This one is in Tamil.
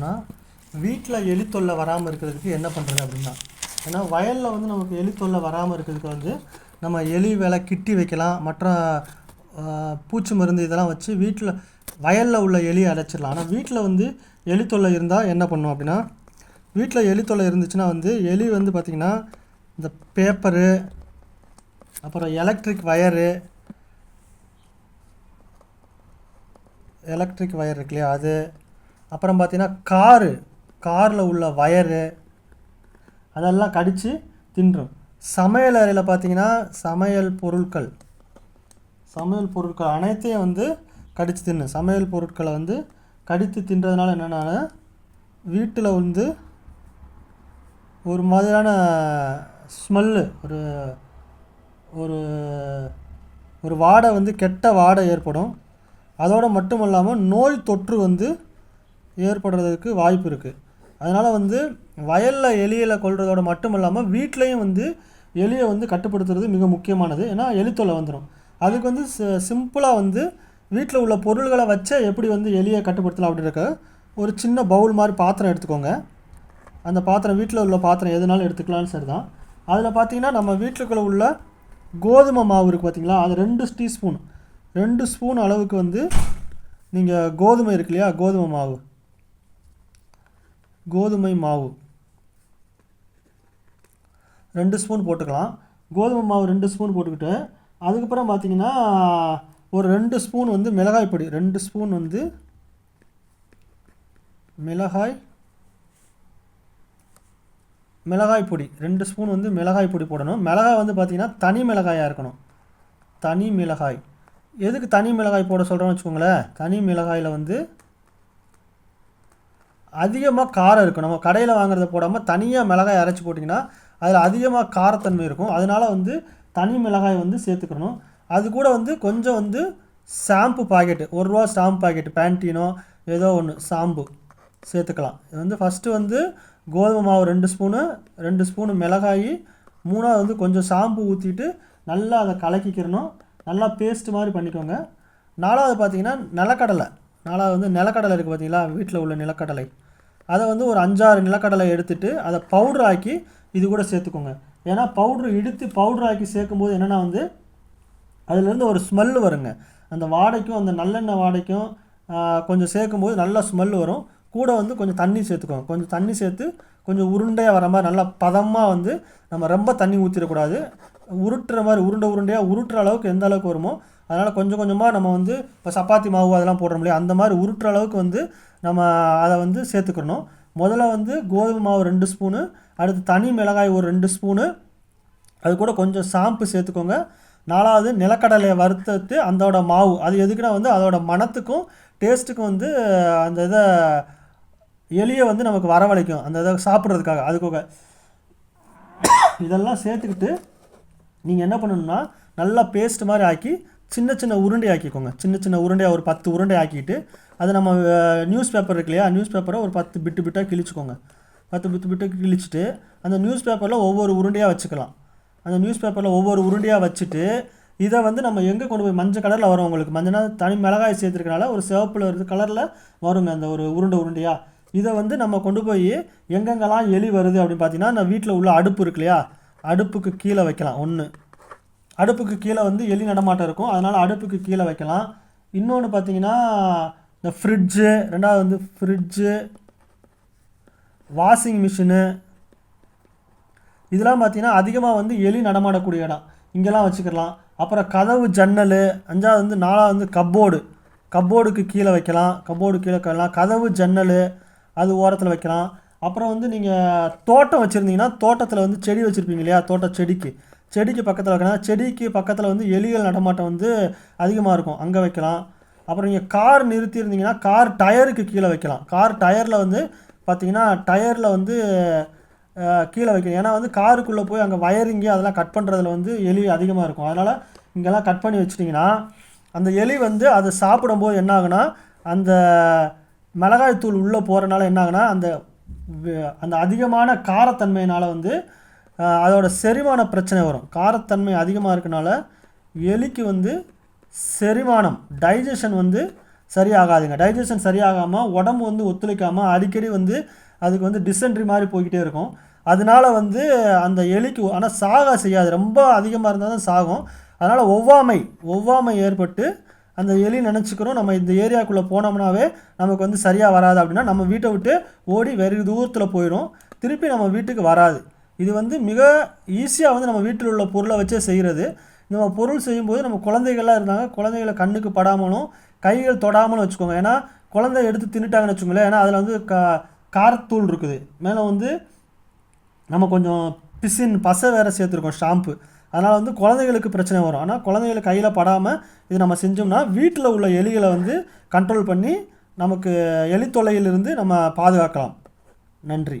பண்ணணும்னா வீட்டில் எலி தொல்லை வராமல் இருக்கிறதுக்கு என்ன பண்ணுறது அப்படின்னா ஏன்னா வயலில் வந்து நமக்கு எலி தொல்லை வராமல் இருக்கிறதுக்கு வந்து நம்ம எலி வேலை கிட்டி வைக்கலாம் மற்ற பூச்சி மருந்து இதெல்லாம் வச்சு வீட்டில் வயலில் உள்ள எலியை அடைச்சிடலாம். ஆனால் வீட்டில் வந்து எலி தொல்லை இருந்தால் என்ன பண்ணும் அப்படின்னா வீட்டில் எலி தொல்லை இருந்துச்சுன்னா வந்து எலி வந்து பார்த்திங்கன்னா இந்த பேப்பரு அப்புறம் எலக்ட்ரிக் வயரு எலக்ட்ரிக் வயர் இருக்கு இல்லையா அது அப்புறம் பார்த்தீங்கன்னா காரு காரில் உள்ள வயரு அதெல்லாம் கடித்து தின்றும். சமையல் அறையில் பார்த்தீங்கன்னா சமையல் பொருட்கள். சமையல் பொருட்கள் அனைத்தையும் வந்து கடித்து தின்னு. சமையல் பொருட்களை வந்து கடித்து தின்றதுனால என்னென்னா வீட்டில் வந்து ஒரு மாதிரியான ஸ்மெல்லு ஒரு ஒரு ஒரு வாடை வந்து கெட்ட வாடை ஏற்படும். அதோடு மட்டும் இல்லாமல் நோய் தொற்று வந்து ஏற்படுறதுக்கு வாய்ப்பு இருக்குது அதனால் வந்து வயலில் எலியில் கொல்றதோட மட்டும் இல்லாமல் வீட்லேயும் வந்து எலியை வந்து கட்டுப்படுத்துறது மிக முக்கியமானது. ஏன்னா எலித்தொலை வந்துடும் அதுக்கு வந்து சிம்பிளாக வந்து வீட்டில் உள்ள பொருள்களை வச்சே எப்படி வந்து எலியை கட்டுப்படுத்தலாம் அப்படின்றக்க ஒரு சின்ன பவுல் மாதிரி பாத்திரம் எடுத்துக்கோங்க. அந்த பாத்திரம் வீட்டில் உள்ள பாத்திரம் எதுனாலும் எடுத்துக்கலாம்னு சரி தான் அதில் பார்த்தீங்கன்னா நம்ம வீட்டுக்குள்ளே உள்ள கோதுமை மாவு இருக்குது பார்த்தீங்களா அது ரெண்டு டீஸ்பூன். ரெண்டு ஸ்பூன் அளவுக்கு வந்து நீங்கள் கோதுமை இருக்கு இல்லையா? கோதுமை மாவு. கோதுமை மாவு. ரெண்டு ஸ்பூன் போட்டுக்கலாம். கோதுமை மாவு ரெண்டு ஸ்பூன் போட்டுக்கிட்டு அதுக்கப்புறம் பார்த்தீங்கன்னா ஒரு ரெண்டு ஸ்பூன் வந்து மிளகாய் பொடி. ரெண்டு ஸ்பூன் வந்து மிளகாய் மிளகாய் பொடி. ரெண்டு ஸ்பூன் வந்து மிளகாய் பொடி போடணும். மிளகாய் வந்து பார்த்திங்கன்னா தனி மிளகாயாக இருக்கணும். தனி மிளகாய். எதுக்கு தனி மிளகாய் போட சொல்கிறோன்னு வச்சுக்கோங்களேன். தனி மிளகாயில் வந்து அதிகமாக காரம் இருக்கும். நம்ம கடையில் வாங்குறத போடாமல் தனியாக மிளகாய் அரைச்சி போட்டிங்கன்னா அதில் அதிகமாக காரத்தன்மை இருக்கும். அதனால வந்து தனி மிளகாய் வந்து சேர்த்துக்கணும். அது கூட வந்து கொஞ்சம் வந்து ஷாம்பு பாக்கெட்டு. ஒரு ரூபா ஷாம்பு பாக்கெட்டு. பேண்டீனோ ஏதோ ஒன்று ஷாம்பு சேர்த்துக்கலாம். இது வந்து ஃபஸ்ட்டு வந்து கோதுமை மாவு ரெண்டு ஸ்பூனு ரெண்டு ஸ்பூனு மிளகாய் மூணாவது வந்து கொஞ்சம் ஷாம்பு ஊற்றிட்டு நல்லா அதை கலக்கிக்கிறணும். நல்லா பேஸ்ட் மாதிரி பண்ணிக்கோங்க. நாலாவது பார்த்தீங்கன்னா நிலக்கடலை. நாலாவது வந்து நிலக்கடலை இருக்குது பார்த்தீங்களா? வீட்டில் உள்ள நிலக்கடலை. அதை வந்து ஒரு அஞ்சாறு நிலக்கடலை எடுத்துட்டு அதை பவுடர் ஆக்கி இது கூட சேர்த்துக்கோங்க. ஏன்னா பவுட்ரு இடித்து பவுடர் ஆக்கி சேர்க்கும்போது என்னென்னா வந்து அதுலேருந்து ஒரு ஸ்மெல் வருங்க. அந்த வாடைக்கும் அந்த நல்லெண்ணெய் வாடைக்கும் கொஞ்சம் சேர்க்கும்போது நல்லா ஸ்மெல் வரும். கூட வந்து கொஞ்சம் தண்ணி சேர்த்துக்கோங்க. கொஞ்சம் தண்ணி சேர்த்து கொஞ்சம் உருண்டையாக வர மாதிரி நல்லா பதமாக வந்து நம்ம ரொம்ப தண்ணி ஊற்றிடக்கூடாது உருட்டுற மாதிரி உருண்டை உருண்டையாக உருட்டுற அளவுக்கு எந்த அளவுக்கு வருமோ அதனால் கொஞ்சம் கொஞ்சமாக நம்ம வந்து இப்போ சப்பாத்தி மாவு அதெல்லாம் போடுறோம் இல்லையா? அந்த மாதிரி உருட்டுற அளவுக்கு வந்து நம்ம அதை வந்து சேர்த்துக்கணும். முதல்ல வந்து கோதுமை மாவு ரெண்டு ஸ்பூனு அடுத்து தனி மிளகாய் ஒரு ரெண்டு ஸ்பூனு அது கூட கொஞ்சம் சாம்பு சேர்த்துக்கோங்க. நாலாவது நிலக்கடலையை வறுத்துட்டு அதோட மாவு அது எதுக்குன்னா வந்து அதோட மணத்துக்கும் டேஸ்ட்டுக்கும் வந்து அந்த இதை எலியை வந்து நமக்கு வரவழைக்கும். அந்த இதை சாப்பிட்றதுக்காக. அதுக்காக இதெல்லாம் சேர்த்துக்கிட்டு நீங்கள் என்ன பண்ணணும்னா நல்லா பேஸ்ட் மாதிரி ஆக்கி சின்ன சின்ன உருண்டை ஆக்கிக்கோங்க சின்ன சின்ன உருண்டையாக ஒரு பத்து உருண்டை ஆக்கிட்டு அதை நம்ம நியூஸ் பேப்பர் இருக்கு இல்லையா? நியூஸ் பேப்பரை ஒரு பத்து பிட்டு பிட்டாக கிழிச்சிக்கோங்க. பத்து பிட்டு பிட்டு கிழிச்சிட்டு அந்த நியூஸ் பேப்பரில் ஒவ்வொரு உருண்டையாக வச்சுக்கலாம். அந்த நியூஸ் பேப்பரில் ஒவ்வொரு உருண்டையாக வச்சுட்டு இதை வந்து நம்ம எங்கே கொண்டு போய் மஞ்சள் கலரில் வரும் உங்களுக்கு. மஞ்சள்னா தனி மிளகாய் சேர்த்துருக்கனால ஒரு சிவப்பில் இருந்து கலரில் வருங்க அந்த ஒரு உருண்டை உருண்டையாக இதை வந்து நம்ம கொண்டு போய் எங்கெங்கெல்லாம் எலி வருது அப்படின்னு பார்த்தீங்கன்னா நான் வீட்டில் உள்ள அடுப்பு இருக்கு இல்லையா? அடுப்புக்கு கீழே வைக்கலாம். ஒன்று அடுப்புக்கு கீழே வந்து எலி நடமாட்டம் இருக்கும். அதனால் அடுப்புக்கு கீழே வைக்கலாம். இன்னொன்று பார்த்தீங்கன்னா இந்த ஃப்ரிட்ஜு ரெண்டாவது வந்து ஃப்ரிட்ஜு வாஷிங் மிஷினு இதெல்லாம் பார்த்தீங்கன்னா அதிகமாக வந்து எலி நடமாடக்கூடிய இடம். இங்கெல்லாம் வச்சுக்கலாம். அப்புறம் கதவு ஜன்னல் அஞ்சாவது வந்து நாலாவது வந்து கப்போர்டு கப்போர்டுக்கு கீழே வைக்கலாம். கப்போர்டு கீழே வைக்கலாம். கதவு ஜன்னல் அது ஓரத்தில் வைக்கலாம். அப்புறம் வந்து நீங்கள் தோட்டம் வச்சுருந்தீங்கன்னா தோட்டத்தில் வந்து செடி வச்சுருப்பீங்க இல்லையா? தோட்ட செடிக்கு. செடிக்கு பக்கத்தில் வைக்கலாம் செடிக்கு பக்கத்தில் வந்து எலிகள் நடமாட்டம் வந்து அதிகமாக இருக்கும். அங்கே வைக்கலாம். அப்புறம் நீங்கள் கார் நிறுத்தியிருந்தீங்கன்னா கார் டயருக்கு கீழே வைக்கலாம். கார் டயரில் வந்து பார்த்தீங்கன்னா டயரில் வந்து கீழே வைக்கணும். ஏன்னா வந்து காருக்குள்ளே போய் அங்கே வயரிங்கு அதெல்லாம் கட் பண்ணுறதுல வந்து எலி அதிகமாக இருக்கும். அதனால் இங்கெல்லாம் கட் பண்ணி வச்சிட்டிங்கன்னா அந்த எலி வந்து அதை சாப்பிடும்போது என்ன ஆகுனா அந்த மிளகாய் தூள் உள்ளே போகிறனால என்ன ஆகுனா அந்த அந்த அதிகமான காரத்தன்மையினால் வந்து அதோட செரிமான பிரச்சனை வரும். காரத்தன்மை அதிகமாக இருக்கனால எலிக்கு வந்து செரிமானம் டைஜஷன் வந்து சரியாகாதுங்க. டைஜஷன் சரியாகாமல் உடம்பு வந்து ஒத்துழைக்காமல் அடிக்கடி வந்து அதுக்கு வந்து டிசென்ட்ரி மாதிரி போய்கிட்டே இருக்கும். அதனால வந்து அந்த எலிக்கு ஆனால் சாக செய்யாது. ரொம்ப அதிகமாக இருந்தால் தான் சாகும். அதனால் ஒவ்வாமை ஒவ்வாமை ஏற்பட்டு அந்த எலி நினச்சிக்கிறோம். நம்ம இந்த ஏரியாக்குள்ளே போனோம்னாவே நமக்கு வந்து சரியாக வராது அப்படின்னா நம்ம வீட்டை விட்டு ஓடி வெகு தூரத்தில் போயிடும் திருப்பி நம்ம வீட்டுக்கு வராது. இது வந்து மிக ஈஸியாக வந்து நம்ம வீட்டில் உள்ள பொருளை வச்சே செய்கிறது நம்ம பொருள் செய்யும்போது நம்ம குழந்தைகள்லாம் இருந்தாங்க குழந்தைகளை கண்ணுக்கு படாமலும் கைகள் தொடாமலும் வச்சுக்கோங்க. ஏன்னா குழந்தை எடுத்து தின்னுட்டாங்கன்னு வச்சுக்கோங்களேன். ஏன்னா அதில் வந்து கா காரத்தூள் இருக்குது. மேலே வந்து நம்ம கொஞ்சம் பிசின் பசை வேறு சேர்த்துருக்கோம் ஷாம்பு. அதனால் வந்து குழந்தைகளுக்கு பிரச்சனை வரும். ஆனால் குழந்தைகளை கையில் படாமல் இது நம்ம செஞ்சோம்னா வீட்டில் உள்ள எலிகளை வந்து கண்ட்ரோல் பண்ணி நமக்கு எலி தொல்லையிலிருந்து நம்ம பாதுகாக்கலாம். நன்றி.